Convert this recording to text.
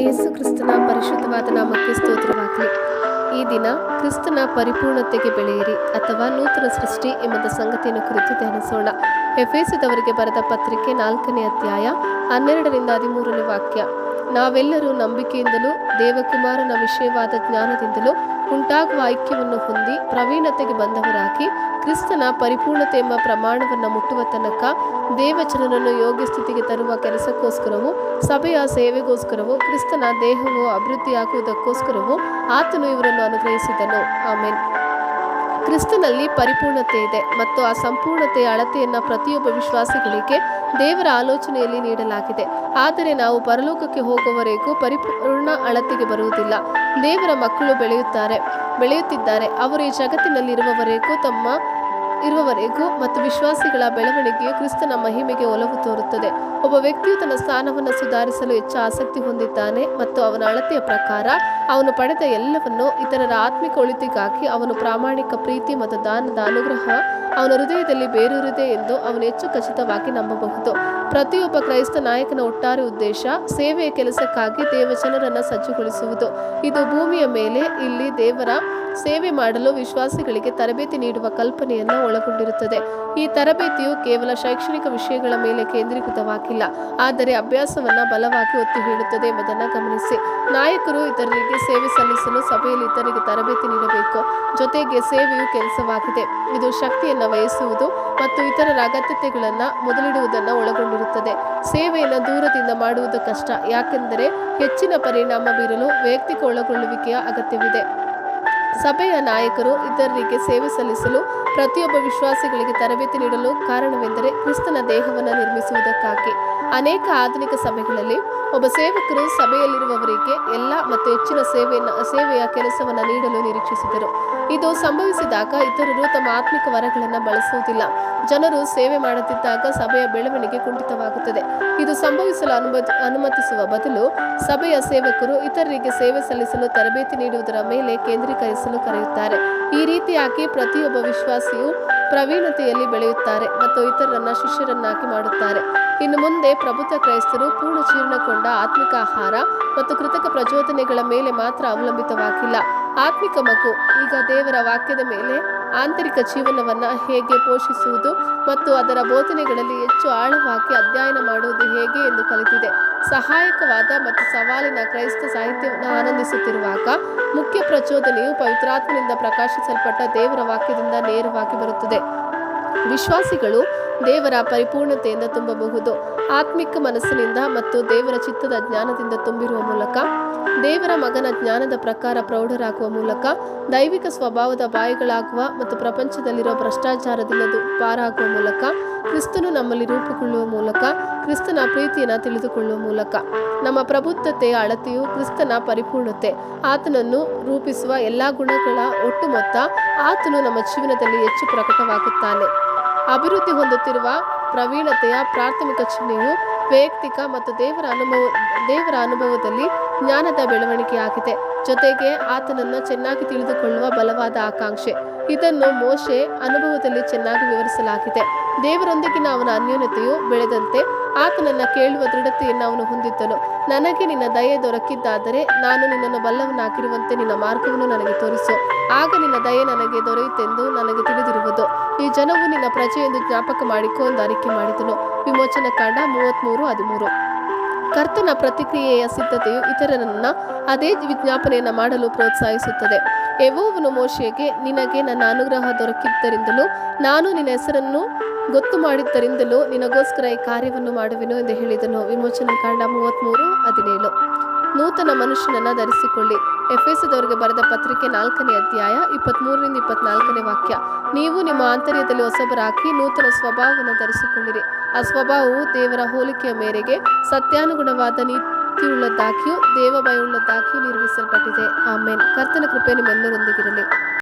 ಯೇಸು ಕ್ರಿಸ್ತನ ಪರಿಶುದ್ಧವಾದ ನಾಮಕ್ಕೆ ಸ್ತೋತ್ರವಾಗಲಿ. ಈ ದಿನ ಕ್ರಿಸ್ತನ ಪರಿಪೂರ್ಣತೆಗೆ ಬೆಳೆಯಿರಿ ಅಥವಾ ನೂತನ ಸೃಷ್ಟಿ ಎಂಬ ಸಂಗತಿಯನ್ನು ಕುರಿತು ಧ್ಯಾನಿಸೋಣ. ಎಫೇಸದವರಿಗೆ ಬರೆದ ಪತ್ರಿಕೆ ನಾಲ್ಕನೇ ಅಧ್ಯಾಯ ಹನ್ನೆರಡರಿಂದ ಹದಿಮೂರನೇ ವಾಕ್ಯ. ನಾವೆಲ್ಲರೂ ನಂಬಿಕೆಯಿಂದಲೂ ದೇವಕುಮಾರನ ವಿಷಯವಾದ ಜ್ಞಾನದಿಂದಲೂ ಉಂಟಾಗುವ ಐಕ್ಯವನ್ನು ಹೊಂದಿ ಪ್ರವೀಣತೆಗೆ ಬಂದವರಾಗಿ ಕ್ರಿಸ್ತನ ಪರಿಪೂರ್ಣತೆ ಎಂಬ ಪ್ರಮಾಣವನ್ನು ಮುಟ್ಟುವ ತನಕ ದೇವಚನರನ್ನು ಯೋಗ್ಯ ಸ್ಥಿತಿಗೆ ತರುವ ಕೆಲಸಕ್ಕೋಸ್ಕರವೂ, ಸಭೆಯ ಸೇವೆಗೋಸ್ಕರವೂ, ಕ್ರಿಸ್ತನ ದೇಹವು ಅಭಿವೃದ್ಧಿಯಾಗುವುದಕ್ಕೋಸ್ಕರವೂ ಆತನು ಇವರನ್ನು ಅನುಗ್ರಹಿಸಿದನು. ಆಮೇನ್. ಕ್ರಿಸ್ತನಲ್ಲಿ ಪರಿಪೂರ್ಣತೆ ಇದೆ ಮತ್ತು ಆ ಸಂಪೂರ್ಣತೆಯ ಅಳತೆಯನ್ನು ಪ್ರತಿಯೊಬ್ಬ ವಿಶ್ವಾಸಿಗಳಿಗೆ ದೇವರ ಆಲೋಚನೆಯಲ್ಲಿ ನೀಡಲಾಗಿದೆ. ಆದರೆ ನಾವು ಪರಲೋಕಕ್ಕೆ ಹೋಗುವವರೆಗೂ ಪರಿಪೂರ್ಣ ಅಳತೆಗೆ ಬರುವುದಿಲ್ಲ. ದೇವರ ಮಕ್ಕಳು ಬೆಳೆಯುತ್ತಾರೆ, ಬೆಳೆಯುತ್ತಿದ್ದಾರೆ. ಅವರು ಈ ಜಗತ್ತಿನಲ್ಲಿರುವವರೆಗೂ ತಮ್ಮ ಇರುವವರೆಗೂ ಮತ್ತು ವಿಶ್ವಾಸಿಗಳ ಬೆಳವಣಿಗೆಯು ಕ್ರಿಸ್ತನ ಮಹಿಮೆಗೆ ಒಲವು ತೋರುತ್ತದೆ. ಒಬ್ಬ ವ್ಯಕ್ತಿಯು ತನ್ನ ಸ್ಥಾನವನ್ನು ಸುಧಾರಿಸಲು ಹೆಚ್ಚು ಆಸಕ್ತಿ ಹೊಂದಿದ್ದಾನೆ ಮತ್ತು ಅವನ ಅಳತೆಯ ಪ್ರಕಾರ ಅವನು ಪಡೆದ ಎಲ್ಲವನ್ನು ಇತರರ ಆತ್ಮಿಕ ಒಳಿತಿಗಾಗಿ ಅವನು ಪ್ರಾಮಾಣಿಕ ಪ್ರೀತಿ ಮತ್ತು ದಾನದ ಅನುಗ್ರಹ ಅವನ ಹೃದಯದಲ್ಲಿ ಬೇರೂರಿದೆ ಎಂದು ಅವನು ಹೆಚ್ಚು ಖಚಿತವಾಗಿ ನಂಬಬಹುದು. ಪ್ರತಿಯೊಬ್ಬ ಕ್ರೈಸ್ತ ನಾಯಕನ ಒಟ್ಟಾರೆ ಉದ್ದೇಶ ಸೇವೆಯ ಕೆಲಸಕ್ಕಾಗಿ ದೇವಜನರನ್ನು ಸಜ್ಜುಗೊಳಿಸುವುದು. ಇದು ಭೂಮಿಯ ಮೇಲೆ ಇಲ್ಲಿ ದೇವರ ಸೇವೆ ಮಾಡಲು ವಿಶ್ವಾಸಿಗಳಿಗೆ ತರಬೇತಿ ನೀಡುವ ಕಲ್ಪನೆಯನ್ನು ಒಳಗೊಂಡಿರುತ್ತದೆ. ಈ ತರಬೇತಿಯು ಕೇವಲ ಶೈಕ್ಷಣಿಕ ವಿಷಯಗಳ ಮೇಲೆ ಕೇಂದ್ರೀಕೃತವಾಗಿಲ್ಲ, ಆದರೆ ಅಭ್ಯಾಸವನ್ನ ಬಲವಾಗಿ ಒತ್ತಿ ಹೇಳುತ್ತದೆ ಎಂಬುದನ್ನು ಗಮನಿಸಿ. ನಾಯಕರು ಇತರರಿಗೆ ಸೇವೆ ಸಲ್ಲಿಸಲು ಸಭೆಯಲ್ಲಿ ಇತರರಿಗೆ ತರಬೇತಿ ನೀಡಬೇಕು. ಜೊತೆಗೆ ಸೇವೆಯು ಕೆಲಸವಾಗಿದೆ. ಇದು ಶಕ್ತಿಯನ್ನು ವಹಿಸುವುದು ಮತ್ತು ಇತರರ ಅಗತ್ಯತೆಗಳನ್ನು ಮೊದಲಿಡುವುದನ್ನು ಒಳಗೊಂಡಿರುತ್ತದೆ. ಸೇವೆಯನ್ನು ದೂರದಿಂದ ಮಾಡುವುದು ಕಷ್ಟ. ಯಾಕೆಂದರೆ ಹೆಚ್ಚಿನ ಪರಿಣಾಮ ಬೀರಲು ವೈಯಕ್ತಿಕ ಒಳಗೊಳ್ಳುವಿಕೆಯ ಅಗತ್ಯವಿದೆ. ಸಭೆಯ ನಾಯಕರು ಇತರರಿಗೆ ಸೇವೆ ಸಲ್ಲಿಸಲು ಪ್ರತಿಯೊಬ್ಬ ವಿಶ್ವಾಸಿಗಳಿಗೆ ತರಬೇತಿ ನೀಡಲು ಕಾರಣವೆಂದರೆ ಕ್ರಿಸ್ತನ ದೇಹವನ್ನು ನಿರ್ಮಿಸುವುದಕ್ಕಾಗಿ. ಅನೇಕ ಆಧುನಿಕ ಸಭೆಗಳಲ್ಲಿ ಒಬ್ಬ ಸೇವಕರು ಸಭೆಯಲ್ಲಿರುವವರಿಗೆ ಎಲ್ಲ ಮತ್ತು ಹೆಚ್ಚಿನ ಸೇವೆಯನ್ನು, ಸೇವೆಯ ಕೆಲಸವನ್ನು ನೀಡಲು ನಿರೀಕ್ಷಿಸಿದರು. ಇದು ಸಂಭವಿಸಿದಾಗ ಇತರರು ತಮ್ಮ ಆತ್ಮಿಕ ವರಗಳನ್ನು ಬಳಸುವುದಿಲ್ಲ. ಜನರು ಸೇವೆ ಮಾಡುತ್ತಿದ್ದಾಗ ಸಭೆಯ ಬೆಳವಣಿಗೆ ಕುಂಠಿತವಾಗುತ್ತದೆ. ಇದು ಸಂಭವಿಸಲು ಅನುಮತಿ ಅನುಮತಿಸುವ ಬದಲು ಸಭೆಯ ಸೇವಕರು ಇತರರಿಗೆ ಸೇವೆ ಸಲ್ಲಿಸಲು ತರಬೇತಿ ನೀಡುವುದರ ಮೇಲೆ ಕೇಂದ್ರೀಕರಿಸಲು ಕರೆಯುತ್ತಾರೆ. ಈ ರೀತಿಯಾಗಿ ಪ್ರತಿಯೊಬ್ಬ ವಿಶ್ವಾಸಿಯು ಪ್ರವೀಣತೆಯಲ್ಲಿ ಬೆಳೆಯುತ್ತಾರೆ ಮತ್ತು ಇತರರನ್ನ ಶಿಷ್ಯರನ್ನಾಗಿ ಮಾಡುತ್ತಾರೆ. ಇನ್ನು ಮುಂದೆ ಪ್ರಭುತ್ವ ಕ್ರೈಸ್ತರು ಪೂರ್ಣ ಜೀರ್ಣಗೊಂಡ ಆತ್ಮಿಕ ಆಹಾರ ಮತ್ತು ಕೃತಕ ಪ್ರಚೋದನೆಗಳ ಮೇಲೆ ಮಾತ್ರ ಅವಲಂಬಿತವಾಗಿಲ್ಲ. ಆತ್ಮಿಕ ಮಗು. ಈಗ ದೇವರ ವಾಕ್ಯದ ಮೇಲೆ ಆಂತರಿಕ ಜೀವನವನ್ನು ಹೇಗೆ ಪೋಷಿಸುವುದು ಮತ್ತು ಅದರ ಬೋಧನೆಗಳಲ್ಲಿ ಹೆಚ್ಚು ಆಳವಾಗಿ ಅಧ್ಯಯನ ಮಾಡುವುದು ಹೇಗೆ ಎಂದು ಕಲಿತಿದೆ. ಸಹಾಯಕವಾದ ಮತ್ತು ಸವಾಲಿನ ಕ್ರೈಸ್ತ ಸಾಹಿತ್ಯವನ್ನು ಆನಂದಿಸುತ್ತಿರುವಾಗ ಮುಖ್ಯ ಪ್ರಚೋದನೆಯು ಪವಿತ್ರಾತ್ಮನಿಂದ ಪ್ರಕಾಶಿಸಲ್ಪಟ್ಟ ದೇವರ ವಾಕ್ಯದಿಂದ ನೇರವಾಗಿ ಬರುತ್ತದೆ. ವಿಶ್ವಾಸಿಗಳು ದೇವರ ಪರಿಪೂರ್ಣತೆಯಿಂದ ತುಂಬಬಹುದು. ಆತ್ಮಿಕ ಮನಸ್ಸಿನಿಂದ ಮತ್ತು ದೇವರ ಚಿತ್ತದ ಜ್ಞಾನದಿಂದ ತುಂಬಿರುವ ಮೂಲಕ, ದೇವರ ಮಗನ ಜ್ಞಾನದ ಪ್ರಕಾರ ಪ್ರೌಢರಾಗುವ ಮೂಲಕ, ದೈವಿಕ ಸ್ವಭಾವದ ಬಾಯಿಗಳಾಗುವ ಮತ್ತು ಪ್ರಪಂಚದಲ್ಲಿರುವ ಭ್ರಷ್ಟಾಚಾರದಿಂದ ಪಾರಾಗುವ ಮೂಲಕ ಕ್ರಿಸ್ತನು ನಮ್ಮಲ್ಲಿ ರೂಪುಗೊಳ್ಳುವ ಮೂಲಕ, ಕ್ರಿಸ್ತನ ಪ್ರೀತಿಯನ್ನು ತಿಳಿದುಕೊಳ್ಳುವ ಮೂಲಕ. ನಮ್ಮ ಪ್ರಬುದ್ಧತೆಯ ಅಳತೆಯು ಕ್ರಿಸ್ತನ ಪರಿಪೂರ್ಣತೆ. ಆತನನ್ನು ರೂಪಿಸುವ ಎಲ್ಲ ಗುಣಗಳ ಒಟ್ಟು ಮೊತ್ತ ಆತನು ನಮ್ಮ ಜೀವನದಲ್ಲಿ ಹೆಚ್ಚು ಪ್ರಕಟವಾಗುತ್ತಾನೆ. ಅಭಿವೃದ್ಧಿ ಹೊಂದುತ್ತಿರುವ ಪ್ರವೀಣತೆಯ ಪ್ರಾಥಮಿಕ ಚಿಹ್ನೆಯು ವೈಯಕ್ತಿಕ ಮತ್ತು ದೇವರ ಅನುಭವ, ದೇವರ ಅನುಭವದಲ್ಲಿ ಜ್ಞಾನದ ಬೆಳವಣಿಗೆಯಾಗಿದೆ. ಜೊತೆಗೆ ಆತನನ್ನು ಚೆನ್ನಾಗಿ ತಿಳಿದುಕೊಳ್ಳುವ ಬಲವಾದ ಆಕಾಂಕ್ಷೆ. ಇದನ್ನು ಮೋಶೆ ಅನುಭವದಲ್ಲಿ ಚೆನ್ನಾಗಿ ವಿವರಿಸಲಾಗಿದೆ. ದೇವರೊಂದಿಗಿನ ಅವನ ಅನ್ಯೋನ್ಯತೆಯು ಬೆಳೆದಂತೆ ಆತನನ್ನು ಕೇಳುವ ದೃಢತೆಯನ್ನು ಅವನು ಹೊಂದಿದ್ದನು. ನನಗೆ ನಿನ್ನ ದಯೆ ದೊರಕಿದ್ದಾದರೆ ನಾನು ನಿನ್ನನ್ನು ಬಲ್ಲವನಾಗಿರುವಂತೆ ನಿನ್ನ ಮಾರ್ಗವನ್ನು ನನಗೆ ತೋರಿಸು. ಆಗ ನಿನ್ನ ದಯೆ ನನಗೆ ದೊರೆಯಿತೆಂದು ನನಗೆ ತಿಳಿದಿರುವುದು. ಈ ಜನವು ನಿನ್ನ ಪ್ರಜೆ ಎಂದು ಜ್ಞಾಪಕ ಮಾಡಿಕೊ ಅರಿಕೆ ಮಾಡಿದನು. ವಿಮೋಚನ ಕಾಂಡ ಮೂವತ್ತ್ಮೂರು ಹದಿಮೂರು. ಕರ್ತನ ಪ್ರತಿಕ್ರಿಯೆಯ ಸಿದ್ಧತೆಯು ಇತರರನ್ನು ಅದೇ ವಿಜ್ಞಾಪನೆಯನ್ನು ಮಾಡಲು ಪ್ರೋತ್ಸಾಹಿಸುತ್ತದೆ. ಯೆಹೋವನು ಮೋಶೆಗೆ, ನಿನಗೆ ನನ್ನ ಅನುಗ್ರಹ ದೊರಕಿದ್ದರಿಂದಲೂ, ನಾನು ನಿನ್ನ ಹೆಸರನ್ನು ಗೊತ್ತು ಮಾಡಿದ್ದರಿಂದಲೂ ನಿನಗೋಸ್ಕರ ಈ ಕಾರ್ಯವನ್ನು ಮಾಡುವೆನು ಎಂದು ಹೇಳಿದನು. ವಿಮೋಚನ ಕಾಂಡ ಮೂವತ್ತ್ಮೂರು ಹದಿನೇಳು. ನೂತನ ಮನುಷ್ಯನನ್ನು ಧರಿಸಿಕೊಳ್ಳಿ. ಎಫೆಸದವರಿಗೆ ಬರೆದ ಪತ್ರಿಕೆ ನಾಲ್ಕನೇ ಅಧ್ಯಾಯ ಇಪ್ಪತ್ತ್ಮೂರರಿಂದ ಇಪ್ಪತ್ನಾಲ್ಕನೇ ವಾಕ್ಯ. ನೀವು ನಿಮ್ಮ ಆಂತರ್ಯದಲ್ಲಿ ಹೊಸಬರಾಕಿ ನೂತನ ಸ್ವಭಾವವನ್ನು ಧರಿಸಿಕೊಂಡಿರಿ ಆ ಸ್ವಭಾವವು ದೇವರ ಹೋಲಿಕೆಯ ಮೇರೆಗೆ ಸತ್ಯಾನುಗುಣವಾದ ನೀತಿಯುಳ್ಳದ್ದಾಗಿಯೂ ದೇವಭಯವುಳ್ಳದ್ದಾಗಿಯೂ ನಿರ್ಮಿಸಲ್ಪಟ್ಟಿದೆ. ಆಮೇನ್. ಕರ್ತನ ಕೃಪೆ ನಿಮ್ಮೆಲ್ಲರೊಂದಿಗಿರಲಿ.